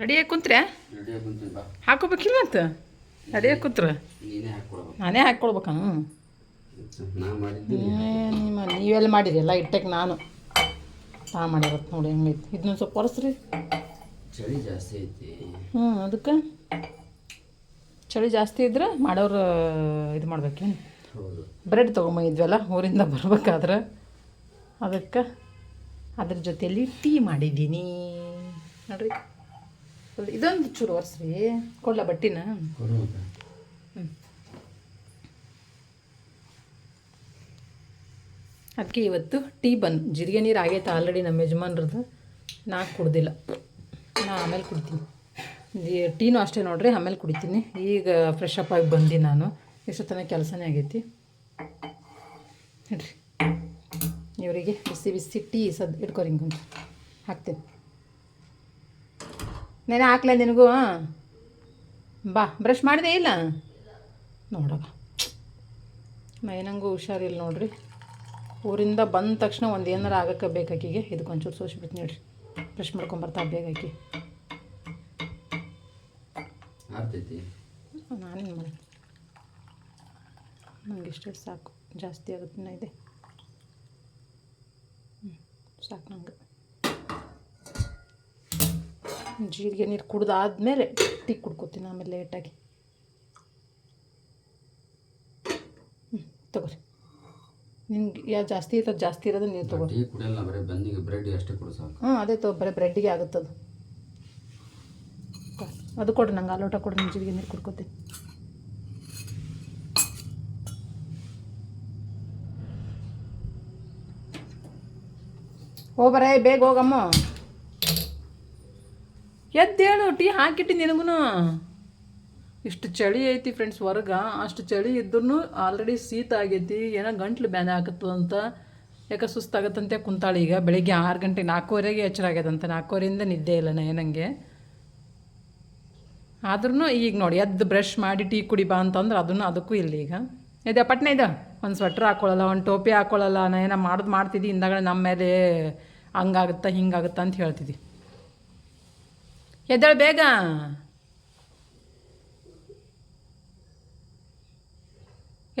ರೆಡಿಯಾಗಿ ಕುಂತ್ರೆ? ಹಾಕೋಬೇಕಿಲ್ಲ ಮತ್ತು ರೆಡಿಯಾಗಿ ಕುಂತ್ರ. ನೀನೇ ಹಾಕ್ಕೊಳ್ಬೇಕ ನೀವೆಲ್ಲ ಮಾಡಿರಿ ಎಲ್ಲ ಇಟ್ಟಕ್ಕೆ ನಾನು. ತಾ ಮಾಡಿರತ್ತೆ ನೋಡಿ ಹೆಂಗೈತಿ. ಇದನ್ನ ಸ್ವಲ್ಪ ಒರೆಸ್ರಿ. ಚಳಿ ಜಾಸ್ತಿ ಐತಿ. ಹ್ಞೂ ಅದಕ್ಕೆ? ಚಳಿ ಜಾಸ್ತಿ ಇದ್ರೆ ಮಾಡೋರು ಇದು ಮಾಡ್ಬೇಕೇನು? ಬ್ರೆಡ್ ತೊಗೊಂಬಂದಿದ್ವಲ್ಲ ಊರಿಂದ ಬರ್ಬೇಕಾದ್ರೆ. ಅದಕ್ಕೆ? ಅದ್ರ ಜೊತೆಯಲ್ಲಿ ಟೀ ಮಾಡಿದ್ದೀನಿ. ನೋಡ್ರಿ. ಇದೊಂದು ಚೂರು ಒರೆಸ್ರಿ ಕೊಡ್ಲ ಬಟ್ಟಿನ. ಹ್ಞೂ ಅದಕ್ಕೆ ಇವತ್ತು ಟೀ ಬಂದು ಜೀರಿಗೆ ನೀರು ಆಗೈತೆ ಆಲ್ರೆಡಿ ನಮ್ಮ ಯಜಮಾನ್ರದ್ದು ನಾ ಕುಡ್ದಿಲ್ಲ. ನಾ ಆಮೇಲೆ ಕುಡಿತೀನಿ. ಟೀನೂ ಅಷ್ಟೇ ನೋಡ್ರಿ ಆಮೇಲೆ ಕುಡಿತೀನಿ. ಈಗ ಫ್ರೆಶ್ ಅಪ್ ಆಗಿ ಬಂದು ನಾನು. ಎಷ್ಟು ತನಕ ಕೆಲಸನೇ ಆಗೈತಿ. ನೋಡ್ರಿ ಇವರಿಗೆ ಬಿಸಿ ಬಿಸಿ ಟೀ ಸದ್ ಇಟ್ಕೋರಿ ಹಿಂಗೆ ಹಾಕ್ತೀನಿ. ನೆನೆ ಹಾಕ್ಲ ನಿನಗೂ? ಬಾ ಬ್ರಷ್ ಮಾಡಿದೆ ಇಲ್ಲ? ನೋಡವ ಮೈನಂಗೂ ಹುಷಾರಿಲ್ಲ ನೋಡ್ರಿ. ಊರಿಂದ ಬಂದ ತಕ್ಷಣ ಒಂದು ಏನಾರು ಆಗಕ್ಕೆ ಬೇಕಾಕಿಗೆ ಇದಕ್ಕೆ ಒಂಚೂರು ಸೋಸಿಬಿಟ್ಟು ನೋಡ್ರಿ. ಬ್ರಷ್ ಮಾಡ್ಕೊಂಬರ್ತಾ ಬೇಗ ಆಕಿ. ಆಗ್ತೈತಿ. ನಾನೇನು ಮಾಡಿ ನನಗೆ ಇಷ್ಟ ಸಾಕು. ಜಾಸ್ತಿ ಆಗುತ್ತೆ ಇದೆ. ಹ್ಞೂ ಸಾಕು ನಂಗೆ. ಜೀರಿಗೆ ನೀರು ಕುಡ್ದಾದ್ಮೇಲೆ ಟೀ ಕುಡ್ಕೋತೀನಿ ಆಮೇಲೆ ಲೇಟಾಗಿ. ಹ್ಞೂ ತಗೋರಿ. ನಿಮ್ಗೆ ಯಾ ಜಾಸ್ತಿ ಇರೋದು ಜಾಸ್ತಿ ಇರೋದು ನೀವು ತಗೋರಿ ಟೀ ಕುಡಿಯಲ್ಲ ಬರೀ ಬಂದಿಗೆ ಬ್ರೆಡ್ ಅಷ್ಟೇ ಕೊಡು ಸಾಕು. ಹಾಂ ಅದೇ ತಗೋ ಬರೀ ಬ್ರೆಡ್ಡಿಗೆ ಆಗುತ್ತದು. ಅದು ಕೊಡ್ರಿ ನಂಗೆ ಆಲೋಟ ಕೊಡಿ ನಿಮ್ಮ ಜೀರಿಗೆ ನೀರು ಕುಡ್ಕೋತೀನಿ. ಹೋಗ್ಬರೇ ಬೇಗ ಹೋಗಮ್ಮ. ಎದ್ದೇಳು, ಟೀ ಹಾಕಿಟ್ಟು ನಿನಗೂ ಇಷ್ಟು ಚಳಿ ಐತಿ ಫ್ರೆಂಡ್ಸ್ ಹೊರಗೆ, ಅಷ್ಟು ಚಳಿ ಇದ್ರೂ ಆಲ್ರೆಡಿ ಶೀತ ಆಗೈತಿ, ಏನೋ ಗಂಟ್ಲು ಬ್ಯಾನೆ ಆಗತ್ತು ಅಂತ ಯಾಕೆ ಸುಸ್ತಾಗತ್ತಂತೆ ಕುಂತಾಳೆ ಈಗ, ಬೆಳಿಗ್ಗೆ ಆರು ಗಂಟೆ ನಾಲ್ಕೂವರೆಗೆ ಎಚ್ಚರ ಆಗ್ಯದಂತೆ, ನಾಲ್ಕೂವರೆಯಿಂದ ನಿದ್ದೆ ಇಲ್ಲ ನನಗೆ ಆದ್ರೂ ಈಗ ನೋಡಿ, ಎದ್ದು ಬ್ರಷ್ ಮಾಡಿ ಟೀ ಕುಡಿ ಬಾ ಅಂತಂದ್ರೆ ಅದನ್ನು ಅದಕ್ಕೂ ಇಲ್ಲ ಈಗ. ಇದೆ ಪಟ್ನೆ ಇದೆ? ಒಂದು ಸ್ವೆಟ್ರ್ ಹಾಕೊಳ್ಳಲ್ಲ, ಒಂದು ಟೋಪಿ ಹಾಕೊಳ್ಳಲ್ಲ, ನಾ ಏನೋ ಮಾಡೋದು ಮಾಡ್ತಿದ್ದಿ ಇಂದಾಗಲೇ ನಮ್ಮ ಮೇಲೆ ಹಂಗಾಗುತ್ತಾ ಹಿಂಗಾಗುತ್ತಾ ಅಂತ ಹೇಳ್ತಿದ್ದಿ. ಎದ್ದೇಳು ಬೇಗ.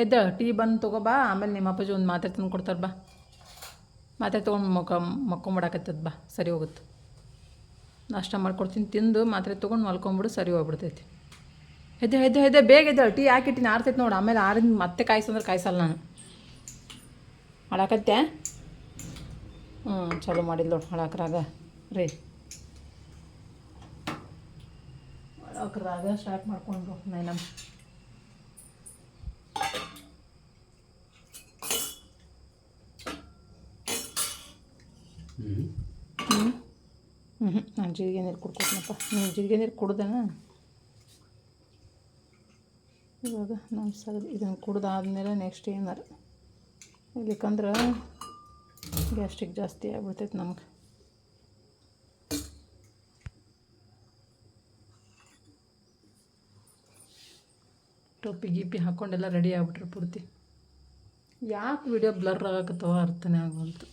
ಎದ್ದ ಟೀ ಬಂದು ತಗೋಬಾ ಆಮೇಲೆ ನಿಮ್ಮ ಅಪ್ಪಾಜಿ ಒಂದು ಮಾತ್ರೆ ತಂದು ಕೊಡ್ತಾರೆ ಬಾ. ಮಾತ್ರೆ ತೊಗೊಂಡು ಮಕ್ಕ ಮಕ್ಕೊಂಬಿಡಾಕತ್ತದ ಬಾ, ಸರಿ ಹೋಗುತ್ತೆ. ನಾಷ್ಟ ಮಾಡ್ಕೊಡ್ತೀನಿ, ತಿಂದು ಮಾತ್ರೆ ತೊಗೊಂಡು ಮಲ್ಕೊಂಬಿಡು, ಸರಿ ಹೋಗ್ಬಿಡ್ತೈತಿ. ಎದ್ದೆ ಎದ್ದೆ ಎದ್ದೆ ಬೇಗ ಎದ್ದೆ ಟೀ ಹಾಕಿಟ್ಟಿನಿ ಆರ್ತೈತೆ ನೋಡು, ಆಮೇಲೆ ಆರಿಂದ ಮತ್ತೆ ಕಾಯಿಸಂದ್ರೆ ಕಾಯಿಸಲ್ಲ ನಾನು. ಹಾಳಾಕತ್ತೆ ಹ್ಞೂ ಚಲೋ ಮಾಡಿಲ್ಲ ನೋಡು ಹಾಳಾಕ್ರಾಗ ರೀ. ಹಾಳಾಕ್ರಾಗ ಸ್ಟಾರ್ಟ್ ಮಾಡ್ಕೊಂಡು ನಮ್ಮ ಹ್ಞೂ ನಾನು ಜೀರಿಗೆ ನೀರು ಕುಡ್ಕೊತೀನಪ್ಪ. ನೀನು ಜೀರಿಗೆ ನೀರು ಕುಡ್ದೇನ? ಇವಾಗ ನಾನು ಸಗದು ಇದನ್ನು ಕುಡ್ದಾದ್ಮೇಲೆ ನೆಕ್ಸ್ಟ್ ಏನಾರು. ಇಲ್ಲಿಕಂದ್ರೆ ಗ್ಯಾಸ್ಟ್ರಿಕ್ ಜಾಸ್ತಿ ಆಗ್ಬಿಡ್ತೈತೆ ನಮ್ಗೆ. ಟೋಪಿ ಗೀಪಿ ಹಾಕ್ಕೊಂಡೆಲ್ಲ ರೆಡಿ ಆಗ್ಬಿಟ್ರೆ ಪೂರ್ತಿ. ಯಾಕೆ ವಿಡಿಯೋ ಬ್ಲರ್ ಆಗಕತ್ತವ ಅರ್ಥನೇ ಆಗೋಲ್ತು.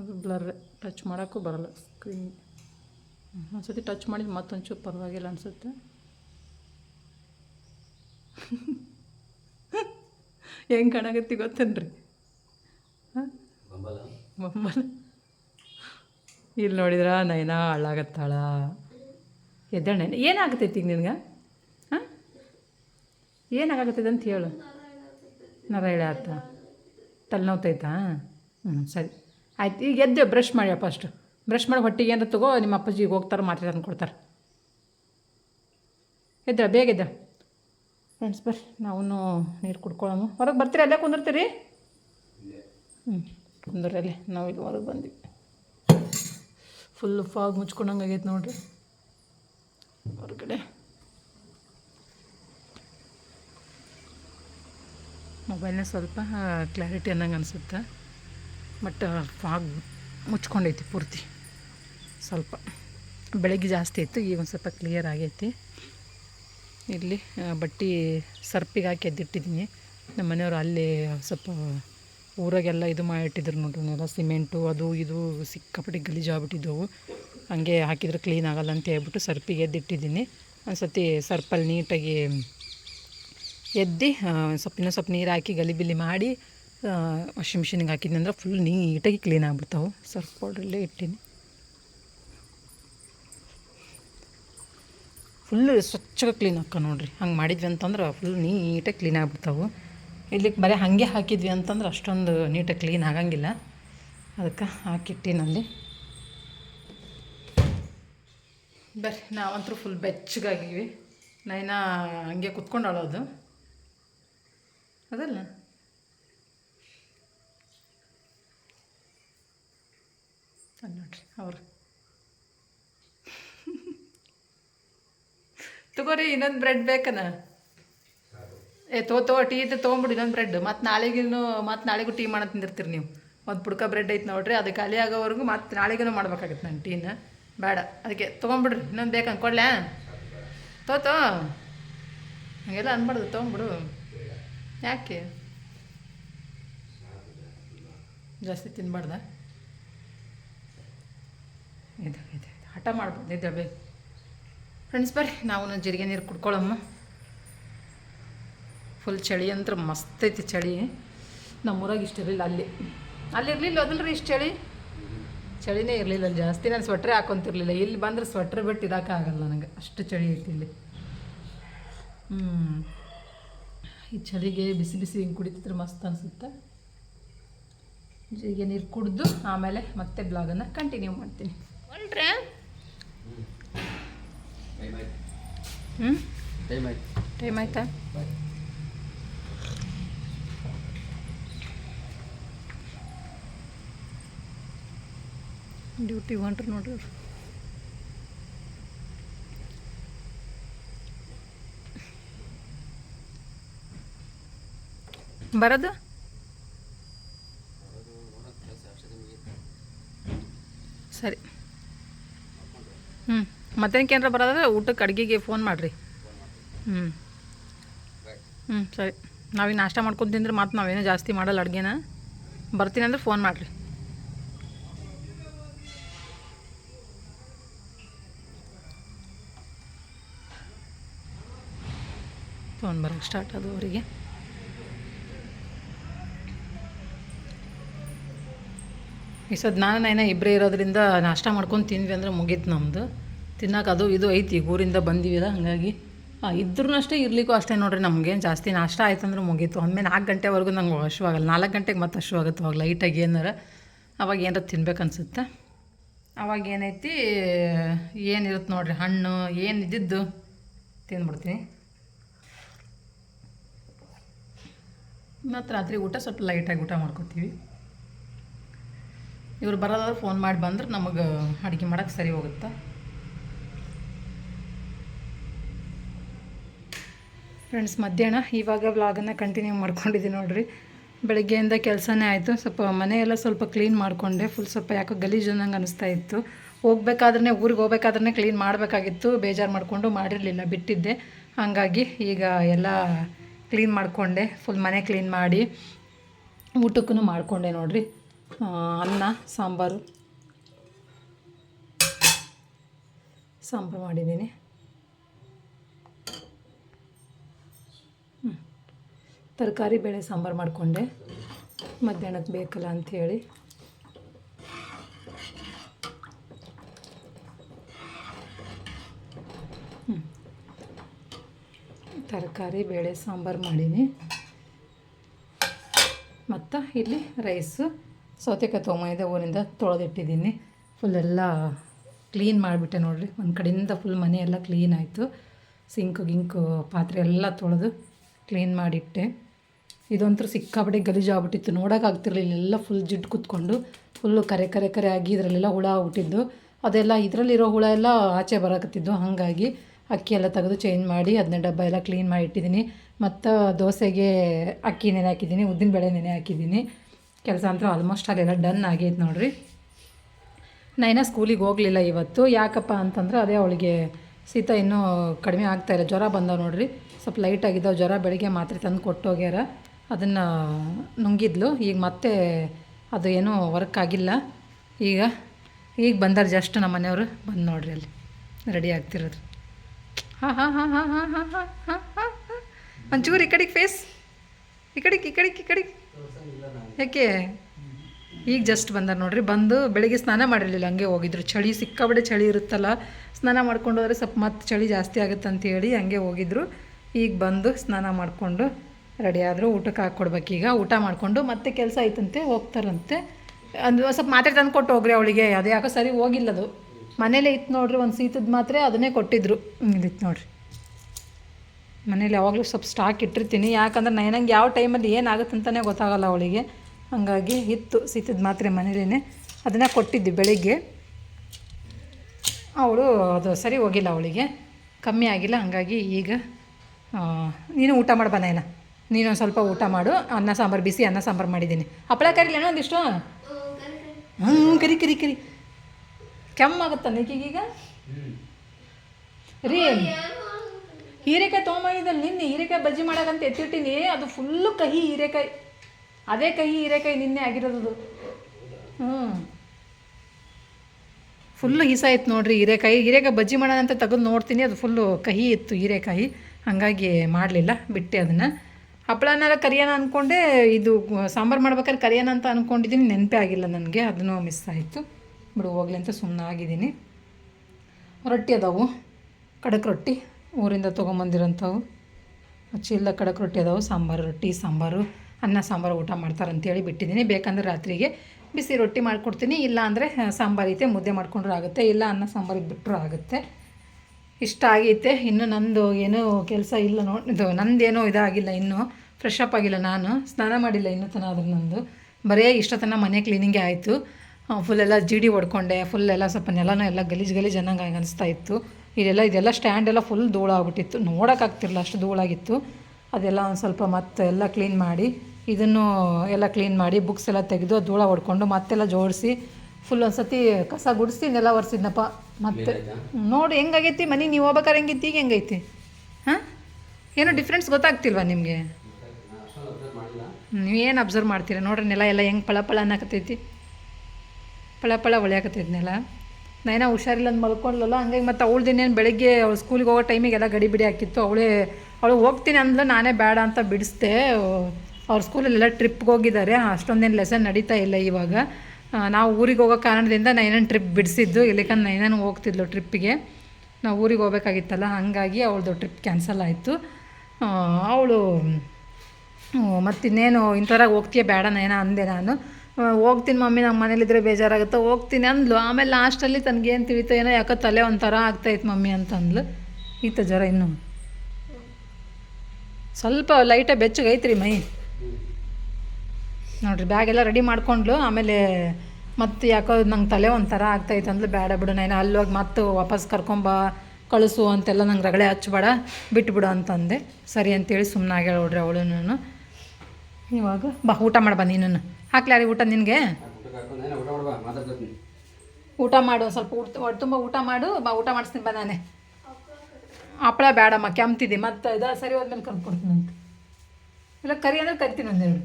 ಅದು ಬ್ಲರ್ ಟಚ್ ಮಾಡೋಕ್ಕೂ ಬರಲ್ಲ ಸ್ಕ್ರೀನ್ ಒಂದ್ಸತಿ ಟಚ್ ಮಾಡಿದ್ರೆ ಮತ್ತೊಂಚೂರು ಪರವಾಗಿಲ್ಲ ಅನಿಸುತ್ತೆ. ಹೆಂಗೆ ಕಾಣಾಗತ್ತಿ ಗೊತ್ತೇನ್ರಿ? ಹಾಂ? ಬಂಬಲ. ಇಲ್ಲಿ ನೋಡಿದ್ರ ನೈನಾ ಹಾಳಾಗತ್ತಾಳ ಎದ್ದಣ್ಣ ನೈನ ಏನಾಗತೈತಿ ಈಗ ನಿನ್ಗೆ? ಏನಾಗತ್ತೈತೆ ಅಂತ ಹೇಳು. ನರ ಆತ. ತಲೆನೋವ್ತೈತಾ? ಹ್ಞೂ ಸರಿ. ಆಯ್ತು, ಈಗ ಎದ್ದೆ ಬ್ರಷ್ ಮಾಡಿ ಫಸ್ಟ್ ಬ್ರಷ್ ಮಾಡಿ ಹೊಟ್ಟಿಗೆ ಏನಾರ ತಗೋ, ನಿಮ್ಮ ಅಪ್ಪಾಜಿಗೆ ಹೋಗ್ತಾರೆ, ಮಾತ್ರೆ ತಂದು ಕೊಡ್ತಾರೆ. ಎದ್ದ ಬೇಗ ಎದ್ದ. ಫ್ರೆಂಡ್ಸ್ ಬರ್ರಿ ನಾವು ನೀರು ಕುಡ್ಕೊಳ್ಳೋಣ. ಹೊರಗೆ ಬರ್ತೀರಿ? ಅಲ್ಲೇ ಕುಂದಿರ್ತೀರಿ? ಹ್ಞೂ ಕುಂದ್ರಲ್ಲಿ ನಾವು ಇಲ್ಲಿ ಹೊರಗೆ ಬಂದ್ವಿ. ಫುಲ್ ಫಾಗ್ ಮುಚ್ಕೊಂಡಂಗೆ ಆಗೈತೆ ನೋಡಿರಿ. ಹೊರಗಡೆ. ಮೊಬೈಲ್ನ ಸ್ವಲ್ಪ ಕ್ಲಾರಿಟಿ ಅನ್ನಂಗೆ ಅನಿಸುತ್ತೆ. ಬಟ್ ಫಾಗ್ ಮುಚ್ಕೊಂಡೈತಿ ಪೂರ್ತಿ. ಸ್ವಲ್ಪ. ಬೆಳಗ್ಗೆ ಜಾಸ್ತಿ ಇತ್ತು, ಈಗ ಒಂದು ಸ್ವಲ್ಪ ಕ್ಲಿಯರ್ ಆಗೈತಿ. ಇಲ್ಲಿ ಬಟ್ಟೆ ಸರ್ಪಿಗೆ ಹಾಕಿ ಎದ್ದಿಟ್ಟಿದ್ದೀನಿ. ನಮ್ಮ ಮನೆಯವರು ಅಲ್ಲಿ ಸ್ವಲ್ಪ ಊರಾಗೆಲ್ಲ ಇದು ಮಾಡಿಟ್ಟಿದ್ರು ನೋಡ್ರಿ ಎಲ್ಲ ಸಿಮೆಂಟು, ಅದು ಇದು ಸಿಕ್ಕಾಪಟ್ಟೆ ಗಲೀಜಾಗ್ಬಿಟ್ಟಿದ್ದವು ಹಂಗೆ ಹಾಕಿದ್ರೆ ಕ್ಲೀನ್ ಆಗಲ್ಲ ಅಂತ ಹೇಳ್ಬಿಟ್ಟು ಸರ್ಪಿಗೆ ಎದ್ದಿಟ್ಟಿದ್ದೀನಿ. ಒಂದು ಸರ್ತಿ ಸರ್ಪಲ್ಲಿ ನೀಟಾಗಿ ಎದ್ದು ಸೊಪ್ಪಿನ ಸೊಪ್ಪು ನೀರು ಹಾಕಿ ಗಲಿಬಿಲಿ ಮಾಡಿ ವಾಷಿಂಗ್ ಮಿಷಿನಿಗೆ ಹಾಕಿದ್ನಿ ಅಂದ್ರೆ ಫುಲ್ ನೀಟಾಗಿ ಕ್ಲೀನ್ ಆಗ್ಬಿಡ್ತಾವೆ. ಸರ್ಫ್ ಪೌಡ್ರಲ್ಲೇ ಇಟ್ಟೀನಿ. ಫುಲ್ ಸ್ವಚ್ಛಾಗಿ ಕ್ಲೀನ್ ಹಾಕ ನೋಡ್ರಿ. ಹಂಗೆ ಮಾಡಿದ್ವಿ ಅಂತಂದ್ರೆ ಫುಲ್ ನೀಟಾಗಿ ಕ್ಲೀನ್ ಆಗ್ಬಿಡ್ತಾವೆ. ಇಲ್ಲಿಗೆ ಬರೀ ಹಾಗೆ ಹಾಕಿದ್ವಿ ಅಂತಂದ್ರೆ ಅಷ್ಟೊಂದು ನೀಟಾಗಿ ಕ್ಲೀನ್ ಆಗಂಗಿಲ್ಲ. ಅದಕ್ಕೆ ಹಾಕಿಟ್ಟಿನಲ್ಲಿ ಬರ್ರಿ ನಾವಂತರೂ ಫುಲ್ ಬೆಚ್ಚಗಾಗಿವಿ ನೈನಾ ಹಂಗೆ ಕುತ್ಕೊಂಡು ಅಳೋದು ಅದಲ್ಲ? ಅದ್ ನೋಡ್ರಿ, ಅವ್ರು. ತಗೋರಿ, ಇನ್ನೊಂದು ಬ್ರೆಡ್ ಬೇಕನ? ಏ, ತೋ ತೋ, ಟೀ ಇದ್ದು ತೊಗೊಂಬಿಡಿ, ಇನ್ನೊಂದು ಬ್ರೆಡ್. ಮತ್ತು ನಾಳೆಗಿನೂ ಮತ್ತು ನಾಳೆಗೂ ಟೀ ಮಾಡೋ ತಿಂದಿರ್ತೀರಿ ನೀವು. ಒಂದು ಪುಡ್ಕ ಬ್ರೆಡ್ ಐತೆ ನೋಡ್ರಿ, ಅದು ಖಾಲಿ ಆಗೋವರೆಗೂ ಮತ್ತು ನಾಳೆಗೂ ಮಾಡ್ಬೇಕಾಗತ್ತೆ ನಾನು ಟೀನ. ಬೇಡ, ಅದಕ್ಕೆ ತೊಗೊಂಬಿಡ್ರಿ, ಇನ್ನೊಂದು ಬೇಕಂತ ಕೊಡ್ಲ್ಯಾ ತೋ ತೋ. ಹಂಗೆಲ್ಲ ಅನ್ಬಾರ್ದು ತೊಗೊಂಬಿಡು. ಯಾಕೆ? ಜಾಸ್ತಿ ತಿನ್ಬಾರ್ದ? ಇದು ಇದು. ಹಠ ಮಾಡ್ಬೋದು ಇದೆ ಬೇಕು ಫ್ರೆಂಡ್ಸ್ ಬರ್ರಿ. ನಾವು ಜೀರಿಗೆ ನೀರು ಕುಡ್ಕೊಳ್ಳಮ್ಮ. ಫುಲ್ ಚಳಿ ಅಂದ್ರೆ ಮಸ್ತ್ ಐತಿ ಚಳಿ. ನಮ್ಮೂರಾಗ ಇಷ್ಟು ಇರಲಿಲ್ಲ ಅಲ್ಲಿ. ಅಲ್ಲಿ ಇರಲಿಲ್ಲ ಅದಲ್ರಿ ಇಷ್ಟು ಚಳಿ? ಚಳಿನೇ ಇರಲಿಲ್ಲ ಅಲ್ಲಿ. ಜಾಸ್ತಿ ನಾನು ಸ್ವೆಟ್ರೇ ಹಾಕೊತಿರ್ಲಿಲ್ಲ. ಇಲ್ಲಿ ಬಂದ್ರೆ ಸ್ವೆಟ್ರ್ ಬಿಟ್ಟು ಇರೋಕ್ಕಾಗಲ್ಲ ನನಗೆ. ಅಷ್ಟು ಚಳಿ ಐತಿ ಇಲ್ಲಿ. ಹ್ಞೂ ಈ ಚಳಿಗೆ ಬಿಸಿ ಬಿಸಿ ಹಿಂಗೆ ಕುಡಿತಿದ್ರೆ ಮಸ್ತ್ ಅನಿಸುತ್ತೆ. ಜೀರಿಗೆ ನೀರು ಕುಡಿದು ಆಮೇಲೆ ಮತ್ತೆ ಬ್ಲಾಗನ್ನು ಕಂಟಿನ್ಯೂ ಮಾಡ್ತೀನಿ. ಆಯ್ತು. ಹ್ಞೂ ಟೈಮ್ ಆಯ್ತು. ಟೈಮ್ ಆಯ್ತಾ? ಡ್ಯೂಟಿ ಹೊಂಟ್ರಿ ನೋಡ್ರಿ ಬರೋದು? ಸರಿ. ಹ್ಞೂ ಮತ್ತೇನಕ್ಕೇನಾರ ಬರೋದ್ರೆ ಊಟಕ್ಕೆ ಅಡುಗೆಗೆ ಫೋನ್ ಮಾಡಿರಿ. ಹ್ಞೂ ಹ್ಞೂ ಸರಿ. ನಾವೀಗ ನಾಷ್ಟ ಮಾಡ್ಕೊಂಡು ತಿಂದ್ರೆ ಮತ್ತೆ ನಾವೇನೋ ಜಾಸ್ತಿ ಮಾಡಲ್ಲ ಅಡುಗೆನ. ಬರ್ತೀನಿ ಅಂದ್ರೆ ಫೋನ್ ಮಾಡಿರಿ. ಫೋನ್ ಬರೋಕ್ಕೆ ಸ್ಟಾರ್ಟ್ ಅದು ಅವರಿಗೆ ಈ ಸದ್ ನಾನು ನೈನ ಇಬ್ಬರೇ ಇರೋದ್ರಿಂದ ನಾಷ್ಟ ಮಾಡ್ಕೊಂಡು ತಿಂದ್ವಿ ಅಂದ್ರೆ ಮುಗೀತು ನಮ್ಮದು ತಿನ್ನೋಕೆ ಅದು ಇದು ಐತಿ ಊರಿಂದ ಬಂದಿವಿಲ್ಲ ಹಾಗಾಗಿ. ಇದ್ರೂ ಅಷ್ಟೇ ಇರ್ಲಿಕ್ಕೂ ಅಷ್ಟೇ ನೋಡ್ರಿ ನಮ್ಗೇನು ಜಾಸ್ತಿ ನಾಷ್ಟ ಆಯ್ತು ಅಂದ್ರೆ ಮುಗೀತು. ಒಮ್ಮೆ ನಾಲ್ಕು ಗಂಟೆವರೆಗೂ ನಂಗೆ ಹಶುವಾಗಲ್ಲ ನಾಲ್ಕು ಗಂಟೆಗೆ ಮತ್ತೆ ಹಶುವಾಗುತ್ತೆ ಅವಾಗ ಲೈಟಾಗಿ ಏನಾರ. ಅವಾಗ ಏನಾರ ತಿನ್ಬೇಕು ಅನ್ಸುತ್ತೆ? ಅವಾಗ ಏನೈತಿ ಏನಿರುತ್ತೆ ನೋಡ್ರಿ, ಹಣ್ಣು, ಏನು ಇದ್ದಿದ್ದು? ತಿಂದ್ಬಿಡ್ತೀನಿ. ಮತ್ತು ರಾತ್ರಿ ಊಟ ಸ್ವಲ್ಪ ಲೈಟಾಗಿ ಊಟ ಮಾಡ್ಕೊತೀವಿ. ಇವ್ರು ಬರೋದಾದ್ರೆ ಫೋನ್ ಮಾಡಿ ಬಂದ್ರೆ ನಮಗೆ ಅಡುಗೆ ಮಾಡೋಕ್ಕೆ ಸರಿ ಹೋಗುತ್ತೆ? ಫ್ರೆಂಡ್ಸ್ ಮಧ್ಯಾಹ್ನ ಇವಾಗ ವ್ಲಾಗನ್ನು ಕಂಟಿನ್ಯೂ ಮಾಡ್ಕೊಂಡಿದ್ದೀನಿ ನೋಡಿರಿ. ಬೆಳಗ್ಗೆಯಿಂದ ಕೆಲಸನೇ ಆಯಿತು. ಸ್ವಲ್ಪ ಮನೆಯೆಲ್ಲ ಸ್ವಲ್ಪ ಕ್ಲೀನ್ ಮಾಡಿಕೊಂಡೆ. ಫುಲ್ ಸ್ವಲ್ಪ ಯಾಕೋ ಗಲೀಜು ಅನ್ನಂಗೆ ಅನಿಸ್ತಾ ಇತ್ತು. ಹೋಗ್ಬೇಕಾದ್ರೆ ಊರಿಗೆ ಹೋಗ್ಬೇಕಾದ್ರೆ ಕ್ಲೀನ್ ಮಾಡಬೇಕಾಗಿತ್ತು. ಬೇಜಾರು ಮಾಡಿಕೊಂಡು ಮಾಡಿರಲಿಲ್ಲ, ಬಿಟ್ಟಿದ್ದೆ. ಹಾಗಾಗಿ ಈಗ ಎಲ್ಲ ಕ್ಲೀನ್ ಮಾಡಿಕೊಂಡೆ. ಫುಲ್ ಮನೆ ಕ್ಲೀನ್ ಮಾಡಿ ಊಟಕ್ಕೂ ಮಾಡಿಕೊಂಡೆ ನೋಡ್ರಿ. ಅನ್ನ, ಸಾಂಬಾರು. ಸಾಂಬಾರು ಮಾಡಿದ್ದೀನಿ. ತರಕಾರಿ, ಬೇಳೆ, ಸಾಂಬಾರು ಮಾಡಿಕೊಂಡೆ. ಮಧ್ಯಾಹ್ನಕ್ಕೆ ಬೇಕಲ್ಲ ಅಂಥೇಳಿ ತರಕಾರಿ, ಬೇಳೆ, ಸಾಂಬಾರು ಮಾಡೀನಿ. ಮತ್ತು ಇಲ್ಲಿ ರೈಸು ಸೌತೆಕಾಯಿ ತೊಗೊಂಬಂದಿದ್ದೆ ಊರಿಂದ ತೊಳೆದಿಟ್ಟಿದ್ದೀನಿ. ಫುಲ್ ಎಲ್ಲ ಕ್ಲೀನ್ ಮಾಡಿಬಿಟ್ಟೆ ನೋಡಿರಿ. ಒಂದು ಕಡೆಯಿಂದ ಫುಲ್ ಮನೆ ಎಲ್ಲ ಕ್ಲೀನ್ ಆಯಿತು. ಸಿಂಕು ಗಿಂಕು, ಪಾತ್ರೆ ಎಲ್ಲ ತೊಳೆದು ಕ್ಲೀನ್ ಮಾಡಿಟ್ಟೆ. ಇದಂತೂ ಸಿಕ್ಕಾಪಟ್ಟೆ ಗಲೀಜು ಆಗ್ಬಿಟ್ಟಿತ್ತು. ನೋಡೋಕ್ಕಾಗ್ತಿರ್ಲಿಲ್ಲ ಎಲ್ಲ ಫುಲ್ ಜಿಡ್ಡು ಕುತ್ಕೊಂಡು ಫುಲ್ಲು ಕರೆ ಕರೆ ಕರೆ ಆಗಿ ಇದರಲ್ಲೆಲ್ಲ ಹುಳ ಆಗ್ಬಿಟ್ಟಿದ್ದು. ಅದೆಲ್ಲ ಇದರಲ್ಲಿರೋ ಹುಳ ಎಲ್ಲ ಆಚೆ ಬರಕತ್ತಿದ್ದು. ಹಾಗಾಗಿ ಅಕ್ಕಿ ಎಲ್ಲ ತೆಗೆದು ಚೇಂಜ್ ಮಾಡಿ ಅದನ್ನ ಡಬ್ಬ ಎಲ್ಲ ಕ್ಲೀನ್ ಮಾಡಿ ಇಟ್ಟಿದ್ದೀನಿ. ಮತ್ತು ದೋಸೆಗೆ ಅಕ್ಕಿ ನೆನೆ ಹಾಕಿದ್ದೀನಿ. ಉದ್ದಿನ ಬೇಳೆ ನೆನೆ ಹಾಕಿದ್ದೀನಿ. ಕೆಲಸ ಅಂತೂ ಆಲ್ಮೋಸ್ಟ್ ಅಲ್ಲೆಲ್ಲ ಡನ್ ಆಗೈತೆ ನೋಡ್ರಿ. ನೈನಾ ಸ್ಕೂಲಿಗೆ ಹೋಗಲಿಲ್ಲ ಇವತ್ತು. ಯಾಕಪ್ಪ ಅಂತಂದ್ರೆ ಅದೇ ಅವಳಿಗೆ ಶೀತ ಇನ್ನೂ ಕಡಿಮೆ ಆಗ್ತಾಯಿಲ್ಲ ಜ್ವರ ಬಂದವ ನೋಡ್ರಿ. ಸ್ವಲ್ಪ ಲೈಟ್ ಆಗಿದ್ದಾವೆ. ಜ್ವರ ಬೆಳಿಗ್ಗೆ ಮಾತ್ರೆ ತಂದು ಕೊಟ್ಟೋಗ್ಯಾರ ಅದನ್ನು ನುಂಗಿದ್ಲು. ಈಗ ಮತ್ತೆ ಅದು ಏನೂ ವರ್ಕ್ ಆಗಿಲ್ಲ. ಈಗ ಈಗ ಬಂದಾರ ಜಸ್ಟ್ ನಮ್ಮ ಮನೆಯವರು. ಬಂದು ನೋಡ್ರಿ ಅಲ್ಲಿ. ರೆಡಿ ಆಗ್ತಿರೋದು. ಹಾಂ ಹಾಂ ಹಾಂ ಹಾಂ ಹಾಂ ಹಾಂ ಹಾಂ ಹಾಂ ಹಾಂ. ಒಂಚೂರು ಈ ಕಡೆಗೆ ಫೇಸ್ ಈ ಕಡೆಗೆ ಈ ಕಡೆಗೆ ಈ ಕಡೆಗೆ. ಯಾಕೆ? ಈಗ ಜಸ್ಟ್ ಬಂದಾರ ನೋಡ್ರಿ, ಬಂದು ಬೆಳಿಗ್ಗೆ ಸ್ನಾನ ಮಾಡಿರಲಿಲ್ಲ, ಹಂಗೆ ಹೋಗಿದ್ರು. ಚಳಿ ಸಿಕ್ಕಾಬಡೆ ಚಳಿ ಇರುತ್ತಲ್ಲ, ಸ್ನಾನ ಮಾಡ್ಕೊಂಡು ಹೋದ್ರೆ ಸ್ವಲ್ಪ ಮತ್ತೆ ಚಳಿ ಜಾಸ್ತಿ ಆಗುತ್ತೆ ಹೇಳಿ ಹಂಗೆ ಹೋಗಿದ್ರು. ಈಗ ಬಂದು ಸ್ನಾನ ಮಾಡಿಕೊಂಡು ರೆಡಿ ಆದರು, ಊಟಕ್ಕೆ ಈಗ ಊಟ ಮಾಡಿಕೊಂಡು ಮತ್ತೆ ಕೆಲಸ ಆಯ್ತಂತೆ, ಹೋಗ್ತಾರಂತೆ. ಅದು ಸ್ವಲ್ಪ ಮಾತ್ರೆ ತಂದು ಕೊಟ್ಟು ಹೋಗ್ರಿ ಅವಳಿಗೆ. ಅದು ಯಾಕೋ ಸರಿ ಹೋಗಿಲ್ಲದು. ಮನೇಲೇ ಇತ್ತು ನೋಡ್ರಿ, ಒಂದು ಸೀತದ ಮಾತ್ರೆ ಅದನ್ನೇ ಕೊಟ್ಟಿದ್ರು. ಇಲ್ಲಿತ್ತು ನೋಡ್ರಿ. ಮನೇಲಿ ಯಾವಾಗಲೂ ಸ್ವಲ್ಪ ಸ್ಟಾಕ್ ಇಟ್ಟಿರ್ತೀನಿ. ಯಾಕಂದ್ರೆ ನನಗೆ ಯಾವ ಟೈಮಲ್ಲಿ ಏನಾಗುತ್ತೆ ಅಂತಲೇ ಗೊತ್ತಾಗಲ್ಲ ಅವಳಿಗೆ. ಹಾಗಾಗಿ ಇತ್ತು ಸೀತದ ಮಾತ್ರೆ ಮನೇಲೇ ಅದನ್ನು ಕೊಟ್ಟಿದ್ದೆ ಬೆಳಿಗ್ಗೆ. ಅವಳು ಅದು ಸರಿ ಹೋಗಿಲ್ಲ ಅವಳಿಗೆ. ಕಮ್ಮಿ ಆಗಿಲ್ಲ. ಹಾಗಾಗಿ ಈಗ ನೀನು ಊಟ ಮಾಡಿ ಬನೇನ ನೀನು ಒಂದು ಸ್ವಲ್ಪ ಊಟ ಮಾಡು. ಅನ್ನ ಸಾಂಬಾರು ಬಿಸಿ ಅನ್ನ ಸಾಂಬಾರು ಮಾಡಿದ್ದೀನಿ. ಹಪ್ಪಳ ಕರಿಲೇನೋ ಒಂದಿಷ್ಟು? ಹ್ಞೂ ಕರಿ ಕರಿ ಕರಿ. ಕೆಮ್ಮಾಗುತ್ತ ಈಗ ರೀ. ಹೀರೆಕಾಯಿ ತೊಗೊಂಬಂದಿದ್ದಲ್ಲಿ ನಿನ್ನೆ ಹೀರೆಕಾಯಿ ಬಜ್ಜಿ ಮಾಡೋಕ್ಕಂತ ಎತ್ತಿಟ್ಟಿನಿ. ಅದು ಫುಲ್ಲು ಕಹಿ ಹೀರೆಕಾಯಿ. ಅದೇ ಕಹಿ ಹೀರೆಕಾಯಿ ನಿನ್ನೆ ಆಗಿರೋದು. ಹ್ಞೂ ಫುಲ್ಲು ಹಿಸ ಇತ್ತು ನೋಡ್ರಿ ಹೀರೆಕಾಯಿ. ಹೀರೆಕಾಯಿ ಬಜ್ಜಿ ಮಾಡೋಣ ಅಂತ ತೆಗೆದು ನೋಡ್ತೀನಿ. ಅದು ಫುಲ್ಲು ಕಹಿ ಇತ್ತು ಹೀರೆಕಾಯಿ. ಹಾಗಾಗಿ ಮಾಡಲಿಲ್ಲ. ಬಿಟ್ಟೆ ಅದನ್ನು. ಹಪ್ಪಳನಾರ ಕರಿಯೋಣ ಅಂದ್ಕೊಂಡೆ ಇದು ಸಾಂಬಾರು ಮಾಡ್ಬೇಕಾದ್ರೆ ಕರಿಯೋಣ ಅಂತ ಅಂದ್ಕೊಂಡಿದ್ದೀನಿ ನೆನಪೇ ಆಗಿಲ್ಲ ನನಗೆ. ಅದನ್ನು ಮಿಸ್ ಆಯಿತು. ಬಿಡು ಹೋಗ್ಲಿ ಅಂತ ಸುಮ್ಮನೆ ಆಗಿದ್ದೀನಿ ರೊಟ್ಟಿ ಅದಾವು. ಕಡಕ್ ರೊಟ್ಟಿ. ಊರಿಂದ ತೊಗೊಂಬಂದಿರೋಂಥವು. ಚೀಲ ಕಡಕ್ ರೊಟ್ಟಿ ಅದಾವೆ, ಸಾಂಬಾರು, ರೊಟ್ಟಿ, ಸಾಂಬಾರು, ಅನ್ನ, ಸಾಂಬಾರು ಊಟ ಮಾಡ್ತಾರಂತೇಳಿ ಬಿಟ್ಟಿದ್ದೀನಿ. ಬೇಕಂದ್ರೆ ರಾತ್ರಿಗೆ ಬಿಸಿ ರೊಟ್ಟಿ ಮಾಡಿಕೊಡ್ತೀನಿ ಇಲ್ಲ ಅಂದರೆ ಸಾಂಬಾರು ಐತೆ, ಮುದ್ದೆ ಮಾಡಿಕೊಂಡ್ರೂ ಆಗುತ್ತೆ, ಇಲ್ಲ ಅನ್ನ ಸಾಂಬಾರಿಗೆ ಬಿಟ್ಟರು ಆಗುತ್ತೆ. ಇಷ್ಟ ಆಗೈತೆ. ಇನ್ನು ನಂದು ಏನೂ ಕೆಲಸ ಇಲ್ಲ ನೋಡಿ ಇದು ನಂದೇನೋ ಇದಾಗಿಲ್ಲ ಇನ್ನೂ. ಫ್ರೆಶ್ ಅಪ್ ಆಗಿಲ್ಲ ನಾನು. ಸ್ನಾನ ಮಾಡಿಲ್ಲ ಇನ್ನೂ ತನ ಅದ್ರ ನಂದು. ಬರೀ ಇಷ್ಟತನ ಮನೆ ಕ್ಲೀನಿಂಗೇ ಆಯಿತು. ಫುಲ್ ಎಲ್ಲ ಜಿಡಿ ಹೊಡ್ಕೊಂಡೆ. ಫುಲ್ ಎಲ್ಲ ಸ್ವಲ್ಪ ನೆಲನೂ ಎಲ್ಲ ಗಲೀಜು ಗಲೀಜು ಅನ್ನಂಗೆ ಅನಿಸ್ತಾ ಇತ್ತು. ಇದೆಲ್ಲ ಇದೆಲ್ಲ ಸ್ಟ್ಯಾಂಡ್ ಎಲ್ಲ ಫುಲ್ ಧೂಳಾಗ್ಬಿಟ್ಟಿತ್ತು. ನೋಡೋಕ್ಕಾಗ್ತಿರಲ್ಲ ಅಷ್ಟು ಧೂಳಾಗಿತ್ತು. ಅದೆಲ್ಲ ಒಂದು ಸ್ವಲ್ಪ ಮತ್ತೆ ಎಲ್ಲ ಕ್ಲೀನ್ ಮಾಡಿ ಇದನ್ನು ಎಲ್ಲ ಕ್ಲೀನ್ ಮಾಡಿ ಬುಕ್ಸ್ ಎಲ್ಲ ತೆಗೆದು ಧೂಳ ಹೊಡ್ಕೊಂಡು ಮತ್ತೆಲ್ಲ ಜೋಡಿಸಿ ಫುಲ್ ಒಂದು ಸತಿ ಕಸ ಗುಡಿಸಿ ನೆಲ ಒರೆಸಿದ್ನಪ್ಪ. ಮತ್ತೆ ನೋಡಿ ಹೆಂಗಾಗೈತಿ ಮನೆ? ನೀವು ಹೋಗ್ಬೇಕಾರೆ ಹೆಂಗಿತ್ತು? ಈಗ ಹೆಂಗೈತಿ? ಹಾಂ? ಏನೋ ಡಿಫ್ರೆನ್ಸ್ ಗೊತ್ತಾಗ್ತಿಲ್ವಾ ನಿಮಗೆ? ನೀವೇನು ಅಬ್ಸರ್ವ್ ಮಾಡ್ತೀರಾ? ನೋಡ್ರಿ ನೆಲ ಎಲ್ಲ ಹೆಂಗೆ ಪಳ ಪಳ ಅನ್ನಕತ್ತೈತಿ. ಪಳ ಪಳ ಹೊಳ್ಯಾಕತ್ತೈತಿ ನೆಲ. ನೈನ ಹುಷಾರಿಲ್ಲ ಅಂತ ಮಲ್ಕೊಂಡ್ಲಲ್ಲ, ಹಂಗಾಗಿ ಮತ್ತು ಅವಳ್ದಿನೇನು ಬೆಳಗ್ಗೆ ಅವಳು ಸ್ಕೂಲಿಗೆ ಹೋಗೋ ಟೈಮಿಗೆ ಎಲ್ಲ ಗಡಿ ಬಿಡಿ ಹಾಕಿತ್ತು. ಅವಳೇ, ಅವಳು ಹೋಗ್ತೀನಿ ಅಂದ್ಲು, ನಾನೇ ಬೇಡ ಅಂತ ಬಿಡಿಸ್ದೆ. ಅವ್ರ ಸ್ಕೂಲಲ್ಲೆಲ್ಲ ಟ್ರಿಪ್ಗೆ ಹೋಗಿದ್ದಾರೆ ಅಷ್ಟೊಂದೇನು ಲೆಸನ್ ನಡೀತಾ ಇಲ್ಲ ಇವಾಗ. ನಾವು ಊರಿಗೆ ಹೋಗೋ ಕಾರಣದಿಂದ ನೈನನ್ ಟ್ರಿಪ್ ಬಿಡಿಸಿದ್ದು. ಇಲ್ಲಿಕಂದು ನೈನನ್ ಹೋಗ್ತಿದ್ಲು ಟ್ರಿಪ್ಪಿಗೆ ನಾವು ಊರಿಗೆ ಹೋಗ್ಬೇಕಾಗಿತ್ತಲ್ಲ, ಹಾಗಾಗಿ ಅವಳದು ಟ್ರಿಪ್ ಕ್ಯಾನ್ಸಲ್ ಆಯಿತು. ಅವಳು ಮತ್ತಿನ್ನೇನು ಇಂಥವ್ರಾಗ ಹೋಗ್ತೀಯ ಬೇಡ ನೈನಾ ಅಂದೆ ನಾನು. ಹೋಗ್ತೀನಿ ಮಮ್ಮಿ ನಮ್ಮ ಮನೇಲಿದ್ರೆ ಬೇಜಾರಾಗುತ್ತೆ. ಹೋಗ್ತೀನಿ ಅಂದ್ಲು. ಆಮೇಲೆ ಲಾಸ್ಟಲ್ಲಿ ತನಗೇನು ತಿಳಿತೋ ಏನೋ ಯಾಕೋ ತಲೆ ಒಂಥರ ಆಗ್ತಾಯಿತ್ತು ಮಮ್ಮಿ ಅಂತ ಅಂದ್ಲು ಈತ ಜ್ವರ ಇನ್ನು. ಸ್ವಲ್ಪ ಲೈಟಾಗಿ ಬೆಚ್ಚಗೈತ್ರಿ ಮೈ. ನೋಡ್ರಿ ಬ್ಯಾಗ್ ಎಲ್ಲ ರೆಡಿ ಮಾಡ್ಕೊಂಡ್ಲು. ಆಮೇಲೆ ಮತ್ತೆ ಯಾಕೋ ನಂಗೆ ತಲೆ ಒಂಥರ ಆಗ್ತಾಯಿತ್ತು ಅಂದ್ಲು. ಬೇಡ ಬಿಡು ನಾನು ಅಲ್ಲೋಗಿ ಮತ್ತೆ ವಾಪಸ್ ಕರ್ಕೊಂಬ ಕಳಿಸು ಅಂತೆಲ್ಲ ನಂಗೆ ರಗಳೆ ಹಚ್ಚಬೇಡ, ಬಿಟ್ಬಿಡು ಅಂತಂದೆ. ಸರಿ ಅಂತೇಳಿ ಸುಮ್ಮನೆ ಆಗ್ಯಾಳ ನೋಡ್ರಿ ಅವಳು ನಾನು. ಇವಾಗ? ಬಾ ಊಟ ಮಾಡಬಾ ನೀನು ಹಾಕ್ಲಾರಿ ಊಟ ನಿನಗೆ. ಊಟ ಮಾಡು ಸ್ವಲ್ಪ ಊಟ ತುಂಬ ಊಟ ಮಾಡು. ಬಾ ಊಟ ಮಾಡಿಸ್ತೀನಿ ಬಾ ನಾನೇ. ಹಪ್ಪಳ ಬೇಡಮ್ಮ ಕೆಮ್ತಿದ್ದೆ ಮತ್ತೆ ಇದು ಸರಿ ಹೋದ್ಮೇಲೆ ಕರ್ಕೊಡ್ತೀನಿ ಅಂತ. ಇಲ್ಲ ಕರಿ ಅಂದ್ರೆ ಕರಿತೀನಿ ಒಂದೆರಡು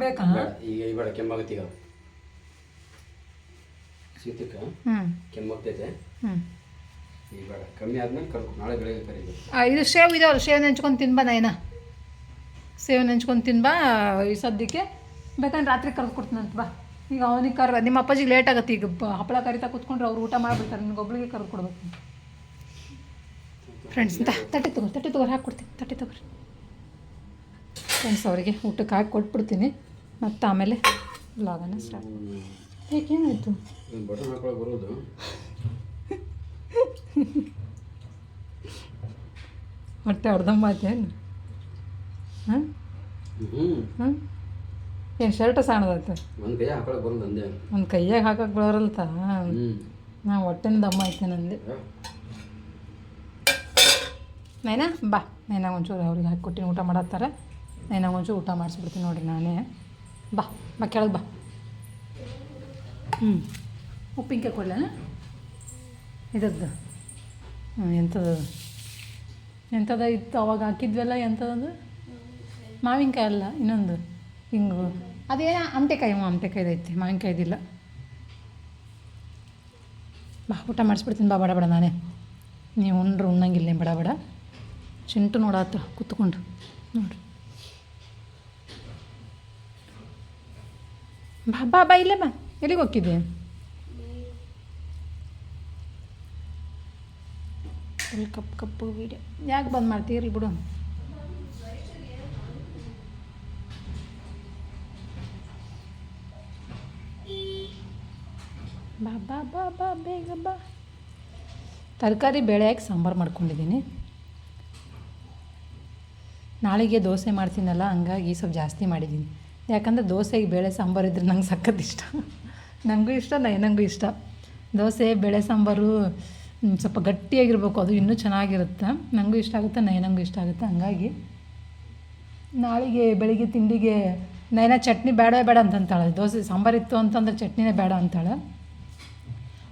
ಬೇಕಾ? ಈಗ ಹ್ಞೂ ಇದು ಶೇವ್ ಇದಾವಲ್ಲ ಶೇವ್ ನೆಂಚ್ಕೊಂಡು ತಿನ್ಬಾನ ಏನ ಸೇವ್ ನೆಂಚ್ಕೊಂಡು ತಿನ್ಬಾ ಈ ಸದ್ಯಕ್ಕೆ. ಬೇಕಂದ್ರೆ ರಾತ್ರಿ ಕರೆದು ಕೊಡ್ತೀನಿ ಅಂತ ಬಾ. ಈಗ ಅವನಿಗೆ ಕರ್ ನಿಮ್ಮ ಅಪ್ಪಾಜಿಗೆ ಲೇಟ್ ಆಗುತ್ತೆ ಈಗ. ಬ ಹಪ್ಪಳ ಕರಿತಾ ಕೂತ್ಕೊಂಡ್ರೆ ಅವ್ರು ಊಟ ಮಾಡಿಬಿಡ್ತಾರೆ. ನಿನಗೊಬ್ಳಿಗೆ ಕರೆದು ಕೊಡ್ಬೇಕು. ಫ್ರೆಂಡ್ಸ್ ಅಂತ ತಟ್ಟಿ ತಗೋ ತಟ್ಟೆ ತಗೋರಿ ಹಾಕ್ಕೊಡ್ತೀನಿ ತಟ್ಟಿ ತಗೋರಿ. ಫ್ರೆಂಡ್ಸ್ ಅವರಿಗೆ ಊಟಕ್ಕೆ ಹಾಕಿ ಕೊಟ್ಬಿಡ್ತೀನಿ. ಮತ್ತು ಆಮೇಲೆ ಲಾಗನ ಸ್ಟಾರ್ಟ್ ಏನಾಯಿತು? ಮತ್ತೆ ಹಾಕೊಳಕ್ಕೆ ಬರೋದು? ಹೊಟ್ಟೆ ಹೊಡೆದಂಬಾತೇನು ಹಾಂ? ಹ್ಞೂ ಹಾಂ? ಏನು ಶರ್ಟ್ ಸಾಣದತ್ತ ಒಂದು ಕೈಯಾಗ ಹಾಕಕ್ಕೆ ಬರೋರಲ್ತ ನಾ ಹೊಟ್ಟೆನ ದಮ್ಮ ಐತೆ ನಂದು. ನೈನಾ? ಬಾ. ನೈನಾಗ ಒಂಚೂರು ಅವ್ರಿಗೆ ಹಾಕಿ ಕೊಟ್ಟಿನ ಊಟ ಮಾಡತ್ತಾರ. ನೈನಾಗ ಒಂಚೂರು ಊಟ ಮಾಡಿಸ್ಬಿಡ್ತೀನಿ ನೋಡ್ರಿ ನಾನೇ. ಬಾ ಬಾ ಕೆಳಗೆ ಬಾ. ಹ್ಞೂ ಉಪ್ಪಿನಕಾಯಿ ಕೊಡ್ಲೇನ? ಇದದ್ದು. ಹ್ಞೂ ಎಂಥದ್ದು ಎಂಥದ ಇತ್ತು ಅವಾಗ ಹಾಕಿದ್ವಲ್ಲ ಎಂಥದ್ದು ಮಾವಿನಕಾಯಿ ಅಲ್ಲ ಇನ್ನೊಂದು. ಹಿಂಗು. ಅದೇನು ಆಮಟೆಕಾಯಿ ಆಮಟೆಕಾಯ್ದು ಐತಿ. ಮಾವಿನಕಾಯ್ದಿಲ್ಲ. ಬಾ ಊಟ ಮಾಡಿಸ್ಬಿಡ್ತೀನಿ. ಬಾ ಬಡ ಬಡ ನಾನೇ. ನೀವು ಉಂಡ್ರು ಉಣ್ಣಂಗಿಲ್ಲ ಬಡ ಬಡ. ಚಿಂಟು ನೋಡಾತ ಕೂತ್ಕೊಂಡು. ನೋಡ್ರಿ ಬಾ ಬಾ ಬಾ ಇಲ್ಲೇ ಬಾ. ಎಲ್ಲಿಗೆ ಹೋಗಿದ್ದೆ ಕಪ್ ಕಪ್ಪು ಕಪ್ಪು ವೀಡಿಯೋ ಯಾಕೆ ಬಂದ್ ಮಾಡ್ತೀರಿ ಬಿಡು. ಬಾ ಬಾ ಬಾ, ಬೇಗ ಬಾ. ತರಕಾರಿ ಬೇಳೆ ಹಾಕಿ ಸಾಂಬಾರು ಮಾಡ್ಕೊಂಡಿದ್ದೀನಿ. ನಾಳೆಗೆ ದೋಸೆ ಮಾಡ್ತೀನಲ್ಲ, ಹಂಗಾಗಿ ಸ್ವಲ್ಪ ಜಾಸ್ತಿ ಮಾಡಿದ್ದೀನಿ. ಯಾಕಂದರೆ ದೋಸೆಗೆ ಬೇಳೆ ಸಾಂಬಾರು ಇದ್ರೆ ನಂಗೆ ಸಖತ್ ಇಷ್ಟ. ನನಗೂ ಇಷ್ಟ ನನಗೂ ಇಷ್ಟ. ದೋಸೆ, ಬೇಳೆ ಸಾಂಬಾರು ಸ್ವಲ್ಪ ಗಟ್ಟಿಯಾಗಿರ್ಬೇಕು, ಅದು ಇನ್ನೂ ಚೆನ್ನಾಗಿರುತ್ತೆ. ನನಗೂ ಇಷ್ಟ ಆಗುತ್ತೆ ನಯನಂಗೂ ಇಷ್ಟ ಆಗುತ್ತೆ, ಹಂಗಾಗಿ. ನಾಳೆಗೆ ಬೆಳಿಗ್ಗೆ ತಿಂಡಿಗೆ ನಯನ ಚಟ್ನಿ ಬೇಡ ಬೇಡ ಅಂತಂತಾಳೆ. ದೋಸೆ ಸಾಂಬಾರು ಇತ್ತು ಅಂತಂದ್ರೆ ಚಟ್ನಿನೇ ಬೇಡ ಅಂತಾಳೆ.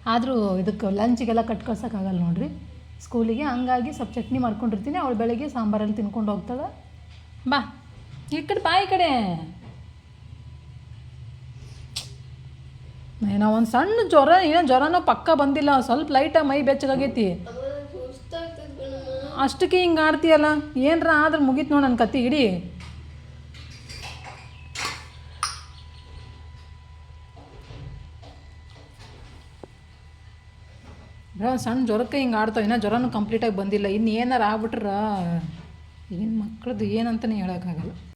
ಆದರೂ ಇದಕ್ಕೆ ಲಂಚಿಗೆಲ್ಲ ಕಟ್ ಕಳ್ಸೋಕ್ಕಾಗಲ್ಲ ನೋಡಿರಿ. ಸ್ಕೂಲಿಗೆ ಹಂಗಾಗಿ ಸ್ವಲ್ಪ ಚಟ್ನಿ ಮಾಡ್ಕೊಂಡಿರ್ತೀನಿ. ಅವಳು ಬೆಳಗ್ಗೆ ಸಾಂಬಾರಲ್ಲಿ ತಿನ್ಕೊಂಡು ಹೋಗ್ತಾಳೆ. ಬಾ. ಈ ಕಡೆ ಬಾ, ಈ ಕಡೆ. ಏನೋ ಒಂದು ಸಣ್ಣ ಜ್ವರ, ಏನೋ ಜ್ವರನೋ ಪಕ್ಕ ಬಂದಿಲ್ಲ. ಸ್ವಲ್ಪ ಲೈಟಾಗಿ ಮೈ ಬೆಚ್ಚಗಾಗೈತಿ. ಅಷ್ಟಕ್ಕೆ ಹಿಂಗೆ ಆಡ್ತೀಯಲ್ಲ? ಏನರ ಆದ್ರೆ ಮುಗೀತು ನೋಡಿ ನನ್ನ ಕತ್ತಿ, ಇಡೀ. ಬ್ರೋ, ಸಣ್ಣ ಜ್ವರಕ್ಕೆ ಹಿಂಗೆ ಆಡ್ತಾವೆ. ಇನ್ನೂ ಜ್ವರನೂ ಕಂಪ್ಲೀಟಾಗಿ ಬಂದಿಲ್ಲ. ಇನ್ನು ಏನಾರು ಆಗ್ಬಿಟ್ರೆ ಈಗಿನ ಮಕ್ಳದ್ದು ಏನಂತಲೇ ಹೇಳೋಕ್ಕಾಗಲ್ಲ.